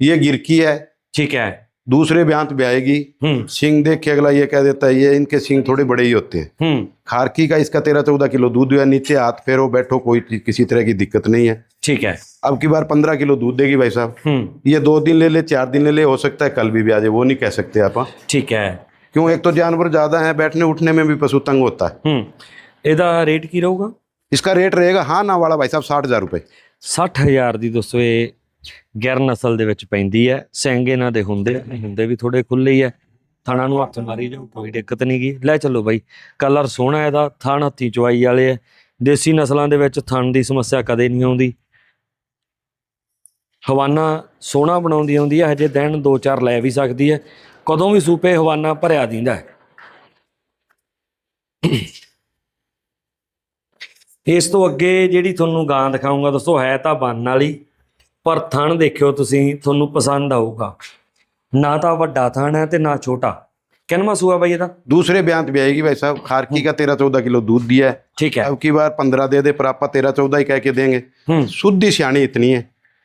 ये गिरकी है ਠੀਕ ਹੈ दूसरे ब्यांत भी आएगी ਹੂੰ सिंग देख के अगला ये कह देता है ये इनके सिंग थोड़े बड़े ही होते हैं ਹੂੰ खारकी का इसका तेरह चौदह किलो दूध है नीचे हाथ फेरो बैठो कोई चीज़- किसी तरह की दिक्कत नहीं है ਠੀਕ ਹੈ अब की बार पंद्रह किलो दूध देगी भाई साहब ਹੂੰ ये दो दिन ले ले चार दिन ले ले हो सकता है कल भी भी आ जाए वो नहीं कह सकते आप हाँ। ਠੀਕ ਹੈ क्यों एक तो जानवर ज़्यादा है बैठने उठने में भी पशु तंग होता है ਹੂੰ ਇਹਦਾ ਰੇਟ ਕੀ ਰਹੂਗਾ इसका रेट रहेगा हाँ ना वाला भाई साहब साठ हजार रुपये 60000 ਦੀ ਦੋਸਤੋ ਇਹ ਗਿਰ ਨਸਲ ਦੇ ਵਿੱਚ ਪੈਂਦੀ ਹੈ ਸਿੰਘ ਇਹਨਾਂ ਦੇ ਹੁੰਦੇ ਹੁੰਦੇ ਵੀ ਥੋੜੇ ਖੁੱਲੇ ਹੀ ਹੈ ਥਾਣਾ ਨੂੰ ਹੱਥ ਮਾਰੀ ਜਾਓ, ਕੋਈ ਦਿੱਕਤ ਨਹੀਂ ਗੀ। ਲੈ ਚੱਲੋ ਬਾਈ ਕਲਰ ਸੋਹਣਾ ਇਹਦਾ, ਥਣ ਹੱਥੀ ਚਵਾਈ ਵਾਲੇ ਹੈ ਦੇਸੀ ਨਸਲਾਂ ਦੇ ਵਿੱਚ ਥਣ ਦੀ ਸਮੱਸਿਆ ਕਦੇ ਨਹੀਂ ਆਉਂਦੀ। ਹਵਾਨਾ ਸੋਹਣਾ ਬਣਾਉਂਦੀ ਆਉਂਦੀ ਹੈ ਹਜੇ ਦਿਨ 2-4 ਲੈ ਵੀ ਸਕਦੀ ਹੈ ਕਦੋਂ ਵੀ ਸੂਪੇ ਹਵਾਨਾ ਭਰਿਆ ਦਿੰਦਾ ਹੈ। ਇਸ ਤੋਂ ਅੱਗੇ ਜਿਹੜੀ ਤੁਹਾਨੂੰ ਗਾਂ ਦਿਖਾਉਂਗਾ ਦੋਸਤੋ, ਹੈ ਤਾਂ ਬੰਨ ਵਾਲੀ। ਪਰ ਥਣ ਦੇਖਿਓ ਤੁਸੀਂ ਤੁਹਾਨੂੰ ਪਸੰਦ ਆਊਗਾ ਨਾ ਤਾਂ ਵੱਡਾ ਥਣ ਹੈ ਤੇ ਨਾ ਛੋਟਾ ਕਿੰਨਵਾਂ ਸੂਆ ਬਾਈ ਇਹਦਾ दूसरे ब्यांत भी आएगी भाई साहब खारकी का तेरह चौदह किलो दूध दिया है ਠੀਕ ਹੈ अब की बार पंद्रह दे दे पर आपा तेरह चौदह ही कह के देंगे ਹੂੰ शुद्ध सियाणी इतनी है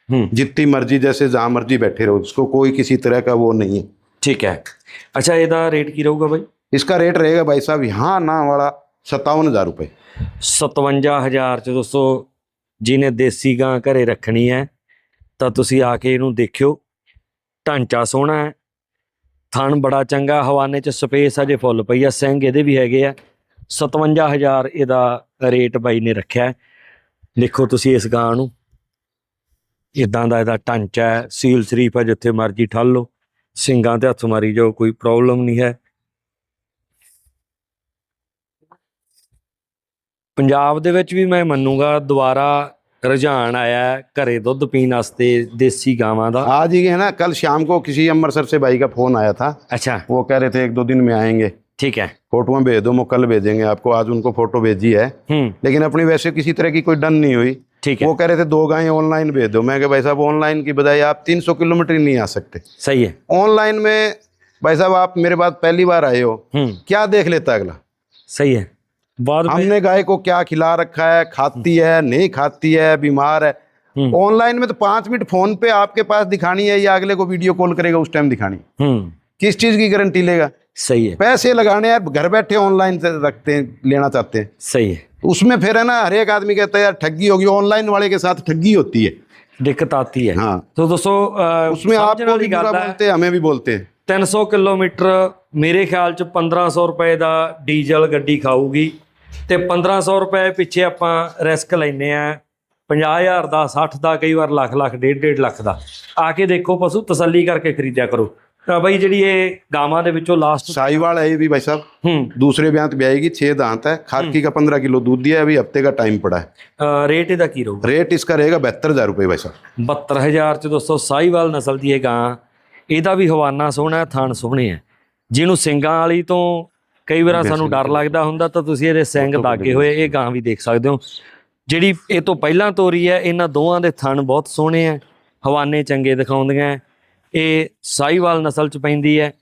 ਹੂੰ जितनी मर्जी जैसे जहाँ मर्जी बैठे रहो उसको कोई किसी तरह का वो नहीं है ਠੀਕ ਹੈ ਅੱਛਾ ਇਹਦਾ ਰੇਟ ਕੀ ਰਹੂਗਾ ਬਾਈ इसका रेट रहेगा भाई साहब यहाँ ना वाला सत्तावन हजार रुपये 57000 ਚ ਦੋਸਤੋ ਜਿਹਨੇ ਦੇਸੀ ਗਾਂ ਘਰੇ ਰੱਖਣੀ ਹੈ ਤਾਂ ਤੁਸੀਂ ਆ ਕੇ ਇਹਨੂੰ ਦੇਖਿਓ। ਢਾਂਚਾ ਸੋਹਣਾ ਹੈ। ਥਣ ਬੜਾ ਚੰਗਾ, ਹਵਾਨੇ ਚ ਸਪੇਸ ਅਜੇ ਫੁੱਲ ਪਈ ਆ। ਸਿੰਘ ਇਹਦੇ ਵੀ ਹੈਗੇ ਆ। 57000 ਇਹਦਾ ਰੇਟ ਬਾਈ ਨੇ ਰੱਖਿਆ। ਦੇਖੋ ਤੁਸੀਂ ਇਸ ਗਾਂ ਨੂੰ। ਇਦਾਂ ਦਾ ਇਹਦਾ ਢਾਂਚਾ ਹੈ। ਸੀਲ ਸ਼ਰੀਫ ਹੈ ਜਿੱਥੇ ਮਰਜ਼ੀ ਠੱਲ ਲਓ। ਸਿੰਘਾਂ ਤੇ ਹੱਥ ਮਾਰੀ ਜਾਓ, ਕੋਈ ਪ੍ਰੋਬਲਮ ਨਹੀਂ ਹੈ। ਪੰਜਾਬ ਦੇ ਵਿੱਚ ਵੀ ਮੈਂ ਮੰਨੂਗਾ, ਦੁਬਾਰਾ ਰੁਝਾਨ ਆਇਆ ਹੈ ਘਰੇ ਦੁੱਧ ਪੀਣ ਵਾਸਤੇ ਦੇਸੀ ਗਾਵਾਂ ਦਾ आज ही है ना कल शाम को किसी अमृतसर से भाई का फोन आया था ਅੱਛਾ वो कह रहे थे एक दो दिन में आएंगे ਠੀਕ ਹੈ फोटो में भेज दो मैं कल भेजेंगे आपको आज उनको फोटो भेजी है ਹੂੰ लेकिन अपनी वैसे किसी तरह की कोई डन नहीं हुई ठीक है वो कह रहे थे दो गायें ऑनलाइन भेज दो मैं कहा भाई साहब ऑनलाइन की बजाय आप 300 किलोमीटर ही नहीं आ सकते सही है ऑनलाइन में भाई साहब आप मेरे पास पहली बार आए हो हम्म क्या देख लेता अगला सही है बाद में हमने गाय को क्या खिला रखा है खाती है नहीं खाती है बीमार है हम्म ऑनलाइन में तो पाँच मिनट फोन पे आपके पास दिखानी है या अगले को वीडियो कॉल करेगा उस टाइम दिखानी है। हम्म किस चीज़ की गारंटी लेगा सही है पैसे लगाने हैं घर बैठे ऑनलाइन से रखते हैं लेना चाहते हैं सही है उसमें फिर है ना हर एक आदमी कहता है यार ठगी होगी ऑनलाइन वाले के साथ ठगी होती है दिक्कत आती है हाँ तो दोस्तों अ, उसमें समझने आपको वाली भी बुरा गल है बोलते हैं हमें भी बोलते हैं 300 ਕਿਲੋਮੀਟਰ ਮੇਰੇ ਖਿਆਲ ਚ 1500 ਰੁਪਏ ਦਾ ਡੀਜ਼ਲ ਗੱਡੀ ਖਾਊਗੀ ਤੇ 1500 ਰੁਪਏ ਪਿੱਛੇ ਆਪਾਂ ਰਿਸਕ ਲੈਨੇ ਆ 50000 ਦਾ 60 ਦਾ ਕਈ ਵਾਰ ਲੱਖ ਲੱਖ ਡੇਢ ਡੇਢ ਲੱਖ ਦਾ ਆ ਕੇ ਦੇਖੋ ਪਸ਼ੂ ਤਸੱਲੀ ਕਰਕੇ ਖਰੀਦਿਆ ਕਰੋ ਤਾਂ ਬਈ ਜਿਹੜੀ ਇਹ ਗਾਵਾਂ ਦੇ ਵਿੱਚੋਂ ਲਾਸਟ साहिवाल है ये भी भाई साहब ਹੂੰ दूसरे ब्यांत भी आएगी छह दांत है खारकी का पंद्रह किलो दूध दिया है अभी हफ्ते का टाइम पड़ा है ਅ, ਰੇਟ ਇਹਦਾ ਕੀ ਰਹੂਗਾ रेट इसका रहेगा बहत्तर हजार रुपये भाई साहब 72000 ਚ ਦੋਸਤੋ ਸਾਈਵਾਲ ਨਸਲ ਦੀ ਇਹ ਗਾਂ ਇਹਦਾ ਵੀ ਹਵਾਨਾ ਸੋਹਣਾ ਹੈ ਥਣ ਸੋਹਣੇ ਹੈ ਜਿਹਨੂੰ ਸਿੰਗਾਂ ਵਾਲੀ ਤੋਂ ਕਈ ਵਾਰ ਸਾਨੂੰ ਡਰ ਲੱਗਦਾ ਹੁੰਦਾ ਤਾਂ ਤੁਸੀਂ ਇਹਦੇ ਸਿੰਗ ਦਾਗੇ ਹੋਏ ਇਹ ਗਾਂ ਵੀ ਦੇਖ ਸਕਦੇ ਹੋ। ਜਿਹੜੀ ਇਹ ਤੋਂ ਪਹਿਲਾਂ ਤੋਰੀ ਹੈ ਇਹਨਾਂ ਦੋਵਾਂ ਦੇ ਥਣ ਬਹੁਤ ਸੋਹਣੇ ਹੈ ਹਵਾਨੇ ਚੰਗੇ ਦਿਖਾਉਂਦੀਆਂ। ਇਹ ਸਾਈਵਾਲ ਨਸਲ ਚ ਪੈਂਦੀ ਹੈ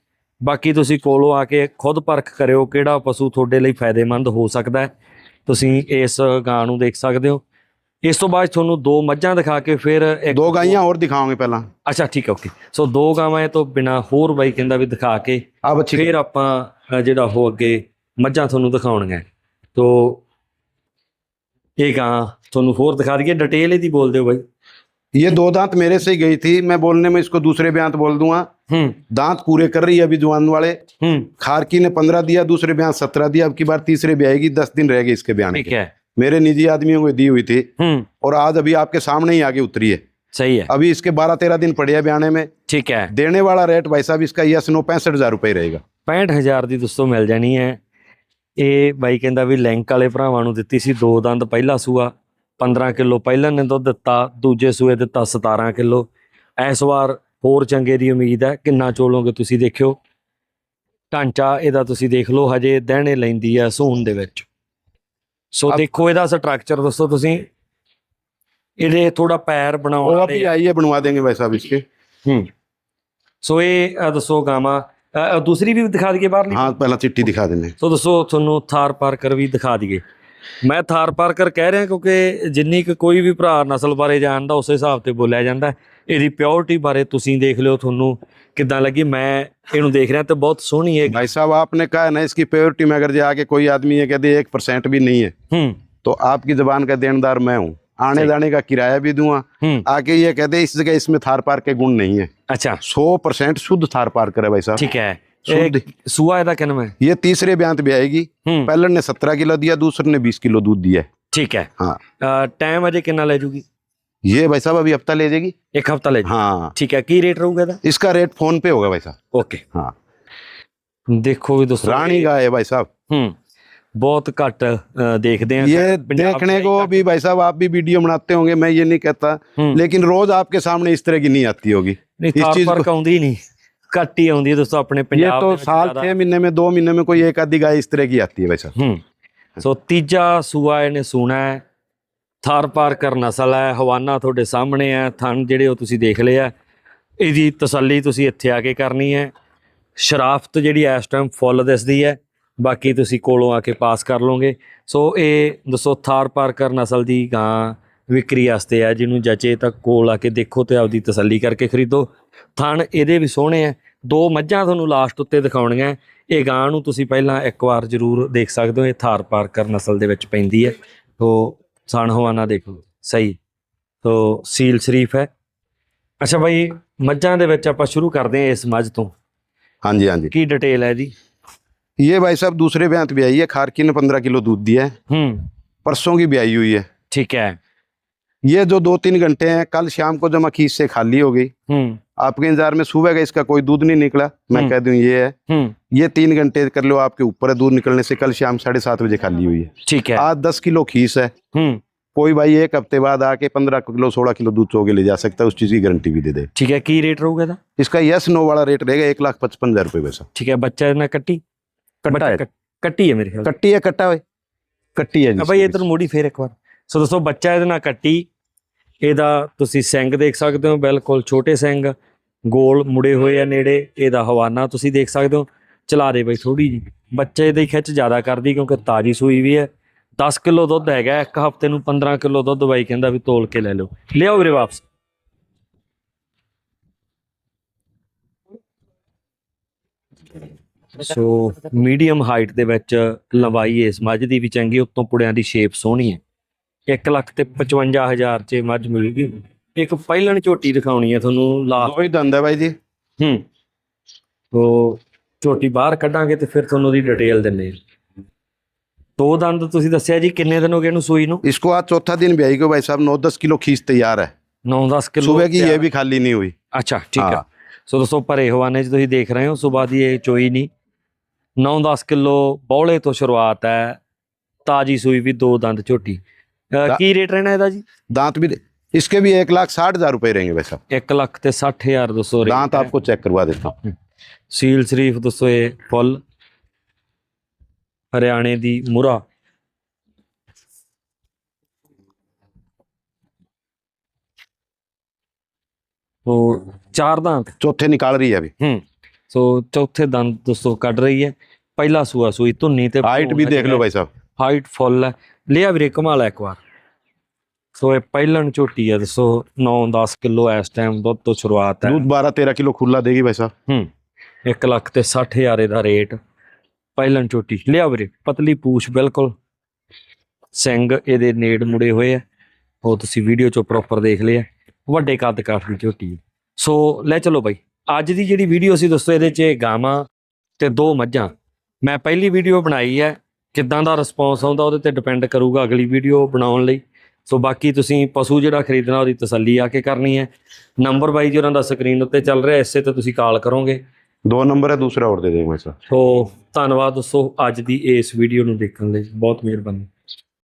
ਬਾਕੀ ਤੁਸੀਂ ਕੋਲੋਂ ਆ ਕੇ ਖੁਦ ਪਰਖ ਕਰਿਓ ਕਿਹੜਾ ਪਸ਼ੂ ਤੁਹਾਡੇ ਲਈ ਫਾਇਦੇਮੰਦ ਹੋ ਸਕਦਾ ਤੁਸੀਂ ਇਸ ਗਾਂ ਨੂੰ ਦੇਖ ਸਕਦੇ ਹੋ। ਇਸ ਤੋਂ ਬਾਅਦ ਤੁਹਾਨੂੰ ਦੋ ਮੱਝਾਂ ਦਿਖਾ ਕੇ ਫਿਰ ਇੱਕ दो गायियाँ और दिखाओगे पहला ਅੱਛਾ ਠੀਕ ਹੈ ਓਕੇ ਸੋ ਦੋ ਗਾਵਾਂ ਇਹ ਤੋਂ ਬਿਨਾ ਹੋਰ ਬਾਈ ਕਹਿੰਦਾ ਵੀ ਦਿਖਾ ਕੇ अब अच्छी ਫਿਰ ਆਪਾਂ ਅ, ਜਿਹੜਾ ਉਹ ਅੱਗੇ ਮੱਝਾਂ ਤੁਹਾਨੂੰ ਦਿਖਾਉਣੀਆਂ ਤੋ ਇਹ ਗਾਂ ਤੁਹਾਨੂੰ ਹੋਰ ਦਿਖਾ ਦਈਏ ਡਿਟੇਲ ਇਹਦੀ ਬੋਲ ਦਿਓ ਬਾਈ ये दो दांत मेरे से ही गई थी मैं बोलने में इसको दूसरे ब्यांत बोल दूंगा ਹੂੰ दांत पूरे कर रही है अभी जुआन वाले ਹੂੰ खारकी ने पंद्रह दिया दूसरे बयान सत्रह दिया अब की बार तीसरे भी आएगी दस दिन रहेगी इसके बयान ਠੀਕ के ਹੈ मेरे निजी आदमियों को दी हुई थी ਹੂੰ और आज अभी आपके सामने ही आगे उतरी है ਸਹੀ ਹੈ अभी इसके बारह तेरह दिन पड़े हैं बयाने में ਠੀਕ ਹੈ देने वाला रेट भाई साहब इसका यस नो पैंसठ हजार रुपये रहेगा 65000 ਦੀ ਦੋਸਤੋ ਮਿਲ ਜਾਣੀ ਹੈ ਇਹ ਬਾਈ ਕਹਿੰਦਾ ਵੀ ਲਿੰਕ ਵਾਲੇ ਭਰਾਵਾਂ ਨੂੰ ਦਿੱਤੀ ਸੀ ਦੋ ਦੰਦ ਪਹਿਲਾ ਸੂਆ 15 ਕਿਲੋ ਪਹਿਲਾਂ ਨੇ ਦੁੱਧ ਦਿੱਤਾ ਦੂਜੇ ਸੂਏ ਦਿੱਤਾ 17 ਕਿਲੋ ਇਸ ਵਾਰ ਹੋਰ ਚੰਗੇ ਦੀ ਉਮੀਦ ਹੈ ਕਿੰਨਾ ਚੋਲੋਗੇ ਤੁਸੀਂ ਦੇਖਿਓ ਢਾਂਚਾ ਇਹਦਾ ਤੁਸੀਂ ਦੇਖ ਲਓ ਹਜੇ ਦਹਿਣੇ ਲੈਂਦੀ ਆ ਸੂਣ ਦੇ ਵਿੱਚ ਸੋ ਦੇਖੋ ਇਹਦਾ ਸਟਰਕਚਰ ਦੱਸੋ ਤੁਸੀਂ। ਇਹਦੇ ਥੋੜਾ ਪੈਰ ਬਣਾਉਣਾ ਉਹ ਵੀ ਆਈ ਬਣਵਾ ਦੇਂਗੇ ਵੈਸਾ ਵੀ ਇਸਕੇ। ਹੂੰ। ਸੋ ਇਹ ਦੱਸੋ ਗਾਮਾ। ਦੂਸਰੀ ਵੀ ਦਿਖਾ ਦਈਏ ਬਾਹਰਲੀ? ਹਾਂ ਪਹਿਲਾਂ ਚਿੱਟੀ ਦਿਖਾ ਦਿੰਨੇ ਸੋ ਦੱਸੋ ਤੁਹਾਨੂੰ ਥਾਰ ਪਾਰਕਰ ਵੀ ਦਿਖਾ ਦਈਏ। ਮੈਂ ਥਾਰ ਪਾਰਕਰ ਕਹਿ ਰਿਹਾ ਕਿਉਂਕਿ ਜਿੰਨੀ ਕੁ ਕੋਈ ਵੀ ਭਰਾ ਨਸਲ ਬਾਰੇ ਜਾਣਦਾ ਉਸੇ ਹਿਸਾਬ ਤੇ ਬੋਲਿਆ ਜਾਂਦਾ। ਇਹਦੀ ਪਿਓਰਟੀ ਬਾਰੇ ਤੁਸੀਂ ਦੇਖ ਲਿਓ ਤੁਹਾਨੂੰ। ਕਿੱਦਾਂ ਲੱਗੀ ਮੈਂ ਇਹਨੂੰ ਦੇਖ ਰਿਹਾ ਤੇ ਬਹੁਤ ਸੋਹਣੀ ਹੈ भाई साहब आपने कहा है ना इसकी प्योरिटी में अगर जाके कोई आदमी ये कहते एक परसेंट भी नहीं है ਹੂੰ तो आपकी जबान का देनदार मैं हूँ आने सही। जाने का किराया भी दूंगा हूँ आके ये कहते इस जगह इसमें थार पार के गुण नहीं है अच्छा सौ परसेंट शुद्ध थार पार करे भाई साहब ठीक है शुद्ध एक सुआ ਇਹਦਾ ਕਿੰਨਾ ਹੈ ये तीसरे ब्यांत भी आएगी ਹੂੰ पहले ने सत्रह किलो दिया दूसरे ने बीस किलो दूध दिया है ਠੀਕ ਹੈ हाँ ਟਾਈਮ ਅਜੇ ਕਿੰਨਾ ਲੈ ਜੂਗੀ ये भाई साहब अभी हफ्ता ले जाएगी ਇੱਕ ਹਫਤਾ ਲੈ ਜੂ हाँ ਠੀਕ ਹੈ ਕੀ ਰੇਟ ਰਹੂਗਾ ਇਹਦਾ इसका रेट फोन पे होगा भाई साहब ਓਕੇ हाँ ਦੇਖੋ ਵੀ ਦੋਸਤੋ रानी गाय है भाई साहब ਹੂੰ ਬਹੁਤ ਘੱਟ ਅ, ਦੇਖਦੇ ਆ ये पंजाब देखने से को ही भी भाई साहब आप भी वीडियो बनाते होंगे मैं ये नहीं कहता हम्म। लेकिन रोज आपके सामने इस तरह की नहीं आती होगी ਨਹੀਂ इस ਥਾਰ चीज ਫਰਕ ਆਉਂਦੀ ਨਹੀਂ ਘੱਟ ਹੀ ਆਉਂਦੀ ਹੈ ਦੋਸਤੋ ਆਪਣੇ ये ਪੰਜਾਬ तो ਦੇ ਵਿੱਚ साल ਜ਼ਿਆਦਾ। छह महीने में दो महीने में कोई एक आधी गाय इस तरह की आती है भाई साहब ਹੂੰ ਸੋ ਤੀਜਾ ਸੂਆ ਇਹਨੇ ਸੂਣਾ ਹੈ ਥਾਰ ਪਾਰਕਰ ਨਸਲ ਹੈ, ਹਵਾਨਾ ਤੁਹਾਡੇ ਸਾਹਮਣੇ ਹੈ, ਥਣ ਜਿਹੜੇ ਉਹ ਤੁਸੀਂ ਦੇਖ ਲਏ ਆ ਇਹਦੀ ਤਸੱਲੀ ਤੁਸੀਂ ਇੱਥੇ ਆ ਕੇ ਕਰਨੀ ਹੈ। ਸ਼ਰਾਫਤ ਜਿਹੜੀ ਇਸ ਟਾਈਮ ਫੁੱਲ ਦਿਸਦੀ ਹੈ, ਬਾਕੀ ਤੁਸੀਂ ਕੋਲੋਂ ਆ ਕੇ ਪਾਸ ਕਰ ਲਓਗੇ। ਸੋ ਇਹ ਦੱਸੋ, ਥਾਰ ਪਾਰਕਰ ਨਸਲ ਦੀ ਗਾਂ ਵਿਕਰੀ ਵਾਸਤੇ ਹੈ, ਜਿਹਨੂੰ ਜਚੇ ਤਾਂ ਕੋਲ ਆ ਕੇ ਦੇਖੋ ਤੇ ਆਪਦੀ ਤਸੱਲੀ ਕਰਕੇ ਖਰੀਦੋ। ਥਣ ਇਹਦੇ ਵੀ ਸੋਹਣੇ ਆ ਦੋ ਮੱਝਾਂ ਤੁਹਾਨੂੰ ਲਾਸਟ ਉੱਤੇ ਦਿਖਾਉਣੀਆਂ ਇਹ ਗਾਂ ਨੂੰ ਤੁਸੀਂ ਪਹਿਲਾਂ ਇੱਕ ਵਾਰ ਜ਼ਰੂਰ ਦੇਖ ਸਕਦੇ ਹੋ, ਇਹ ਥਾਰ ਪਾਰਕਰ ਨਸਲ ਦੇ ਵਿੱਚ ਪੈਂਦੀ ਹੈ। ਸੋ ਸਣ ਹਵਾਨਾ ਦੇਖੋ ਸਹੀ ਤੋ ਸੀਲ ਸ਼ਰੀਫ ਹੈ ਅੱਛਾ ਭਾਈ ਮੱਝਾਂ ਦੇ ਵਿੱਚ ਆਪਾਂ ਸ਼ੁਰੂ ਕਰਦੇ ਹਾਂ ਇਸ ਮੱਝ ਤੋਂ हाँ जी हाँ जी ਕੀ ਡਿਟੇਲ ਹੈ ਜੀ ये भाई साहब दूसरे ब्यांत ब्याई है खारकी ने पंद्रह किलो दूध दिया है ਹੂੰ परसों की ब्याई हुई है ਠੀਕ ਹੈ ये जो दो तीन घंटे हैं कल शाम को जमा खीस से खाली हो गई ਹੂੰ आपके इंतज़ार में सुबह का इसका कोई दूध नहीं निकला। मैं हम्म। कह दू ये है। हम्म। ये तीन घंटे कर लो आपके ऊपर है दूध निकलने से। कल शाम साढ़े सात बजे खाली हुई है। ठीक है। आज दस किलो खीस है। हम्म। कोई भाई एक हफ़्ते बाद आके पंद्रह किलो सोलह किलो दूध चौके ले जा सकता है उस चीज़ की गारंटी भी दे दे। ठीक है की रेट रहोगे था इसका यस नो वाला रेट रहेगा एक लाख पचपन हज़ार रुपए वैसा। ठीक है बच्चा ना कट्टी? कट्टा है। कट्टी है मेरे कट्टी है कट्टा है। कट्टी है भाई ये तो मुड़ी फिर एक बार। सो दोस्तों बच्चा है ना कट्टी ਇਹਦਾ ਤੁਸੀਂ ਸਿੰਗ ਦੇਖ ਸਕਦੇ ਹੋ, ਬਿਲਕੁਲ ਛੋਟੇ ਸਿੰਗ ਗੋਲ ਮੁੜੇ ਹੋਏ ਆ ਨੇੜੇ, ਇਹਦਾ ਹਵਾਨਾ ਤੁਸੀਂ ਦੇਖ ਸਕਦੇ ਹੋ। ਚਲਾ ਦੇ ਬਈ ਥੋੜੀ ਜੀ ਬੱਚੇ ਦੀ ਖਿੱਚ ਜ਼ਿਆਦਾ ਕਰਦੀ ਕਿਉਂਕਿ ਤਾਜੀ ਸੂਈ ਵੀ ਹੈ। 10 ਕਿਲੋ ਦੁੱਧ ਹੈਗਾ, ਇੱਕ ਹਫ਼ਤੇ ਨੂੰ 15 ਕਿਲੋ ਦੁੱਧ ਬਾਈ ਕਹਿੰਦਾ ਵੀ ਤੋਲ ਕੇ ਲੈ ਲਓ। ਲਿਆਓ ਵੀਰੇ ਵਾਪਸ। ਸੋ ਮੀਡੀਅਮ ਹਾਈਟ ਦੇ ਵਿੱਚ ਲੰਬਾਈ ਇਸ ਮੱਝ ਦੀ ਵੀ ਚੰਗੀ, ਉੱਤੋਂ ਪੁੜਿਆਂ ਦੀ ਸ਼ੇਪ ਸੋਹਣੀ ਹੈ। 1 ਲੱਖ ਤੇ 55000 ਚ ਇਹ ਮੱਝ ਮਿਲੂਗੀ ਇੱਕ ਪਹਿਲਣ ਝੋਟੀ ਦਿਖਾਉਣੀ ਹੈ ਤੁਹਾਨੂੰ ਲਾ दो ही धंधा है भाई जी ਹੂੰ ਤੋ ਝੋਟੀ ਬਾਹਰ ਕੱਢਾਂਗੇ ਤੇ ਫਿਰ ਤੁਹਾਨੂੰ ਉਹਦੀ ਡਿਟੇਲ ਦਿੰਨੇ ਹਾਂ ਦੋ ਦੰਦ ਤੁਸੀਂ ਦੱਸਿਆ ਜੀ ਕਿੰਨੇ ਦਿਨ ਹੋ ਗਏ ਇਹਨੂੰ ਸੂਈ ਨੂੰ इसको आज चौथा दिन ब्याई को भाई साहब नौ दस किलो खींच तैयार है 9-10 ਕਿਲੋ सुबह की ये भी खाली नहीं हुई ਅੱਛਾ ਠੀਕ ਹੈ ਹਾਂ। ਸੋ ਦੋਸਤੋ ਭਰੇ ਹਵਾਨੇ 'ਚ ਤੁਸੀਂ ਦੇਖ ਰਹੇ ਹੋ ਸਵੇਰ ਦੀ ਇਹ ਚੋਈ ਨਹੀਂ 9-10 ਕਿਲੋ ਬੌਲੇ ਤੋਂ ਸ਼ੁਰੂਆਤ ਹੈ ਤਾਜੀ ਸੂਈ ਵੀ ਦੋ ਦੰਦ ਝੋਟੀ ਅਹ ਦਾ- ਕੀ ਰੇਟ ਰਹਿਣਾ ਇਹਦਾ ਜੀ दांत भी इसके भी एक लाख साठ हजार रुपए रहेंगे भाई साहब 1 ਲੱਖ ਤੇ 60000 ਦੱਸੋ ਰੇਟ दांत ਹੈ। आपको चेक करवा देता हूँ ਸੀਲ ਸ਼ਰੀਫ ਦੱਸੋ ਇਹ ਫੁੱਲ ਹਰਿਆਣੇ ਦੀ ਮੁਰਾ ਉਹ ਚਾਰ ਦੰਦ चौथे निकाल रही है अभी ਹੂੰ ਸੋ ਚੌਥੇ ਦੰਦ ਦੋਸਤੋ ਕੱਢ ਰਹੀ ਹੈ ਪਹਿਲਾ ਸੂਆ ਸੂਈ ਧੁੰਨੀ ਤੇ हाइट भी देख लो भाई साहब ਹਾਈਟ ਫੁੱਲ ਹੈ ਲਿਆ ਵੀਰੇ ਕਮਾਲ ਹੈ ਇੱਕ ਵਾਰ ਸੋ ਇਹ ਪਹਿਲਣ ਝੋਟੀ ਹੈ ਦੱਸੋ 9-10 ਕਿਲੋ ਇਸ ਟਾਈਮ ਦੁੱਧ ਤੋਂ ਸ਼ੁਰੂਆਤ ਹੈ। ਦੁੱਧ 12-13 ਕਿਲੋ ਖੁੱਲਾ ਦੇਗੀ ਭਾਈ ਸਾਹਿਬ। ਹੂੰ 1 ਲੱਖ ਤੇ 60000 ਦਾ ਰੇਟ। ਪਹਿਲਣ ਝੋਟੀ ਲਿਆ ਵੀਰੇ ਪਤਲੀ ਪੂਛ ਬਿਲਕੁਲ। ਸਿੰਘ ਇਹਦੇ ਨੇੜ ਮੁੜੇ ਹੋਏ ਆ। ਉਹ ਤੁਸੀਂ ਵੀਡੀਓ ਚੋਂ ਪ੍ਰੋਪਰ ਦੇਖ ਲਿਆ। ਵੱਡੇ ਕੱਦ ਕਾਠ ਦੀ ਝੋਟੀ ਹੈ ਸੋ ਲੈ ਚਲੋ ਬਾਈ ਅੱਜ ਦੀ ਜਿਹੜੀ ਵੀਡੀਓ ਸੀ ਦੋਸਤੋ ਇਹਦੇ 'ਚ ਗਾਵਾਂ ਤੇ ਦੋ ਮੱਝਾਂ। ਮੈਂ ਪਹਿਲੀ ਵੀਡੀਓ ਬਣਾਈ ਹੈ। ਕਿੱਦਾਂ ਦਾ ਰਿਸਪੌਂਸ ਆਉਂਦਾ ਉਹਦੇ ਤੇ ਡਿਪੈਂਡ ਕਰੂਗਾ ਅਗਲੀ ਵੀਡੀਓ ਬਣਾਉਣ ਲਈ। ਸੋ ਬਾਕੀ ਤੁਸੀਂ ਪਸ਼ੂ ਜਿਹੜਾ ਖਰੀਦਣਾ ਉਹਦੀ ਤਸੱਲੀ ਆ ਕੇ ਕਰਨੀ ਹੈ। ਨੰਬਰ ਵਾਈਜ਼ ਉਹਨਾਂ ਦਾ ਸਕਰੀਨ ਉੱਤੇ ਚੱਲ ਰਿਹਾ ਇਸੇ ਤੇ ਤੁਸੀਂ ਕਾਲ ਕਰੋਗੇ। ਦੋ ਨੰਬਰ ਹੈ ਦੂਸਰਾ ਹੋਰ ਦੇ ਦੇਵਾਂਗੇ ਸੋ ਧੰਨਵਾਦ ਦੋਸਤੋ ਅੱਜ ਦੀ ਇਸ ਵੀਡੀਓ ਨੂੰ ਦੇਖਣ ਲਈ। ਬਹੁਤ ਮਿਹਰਬਾਨੀ।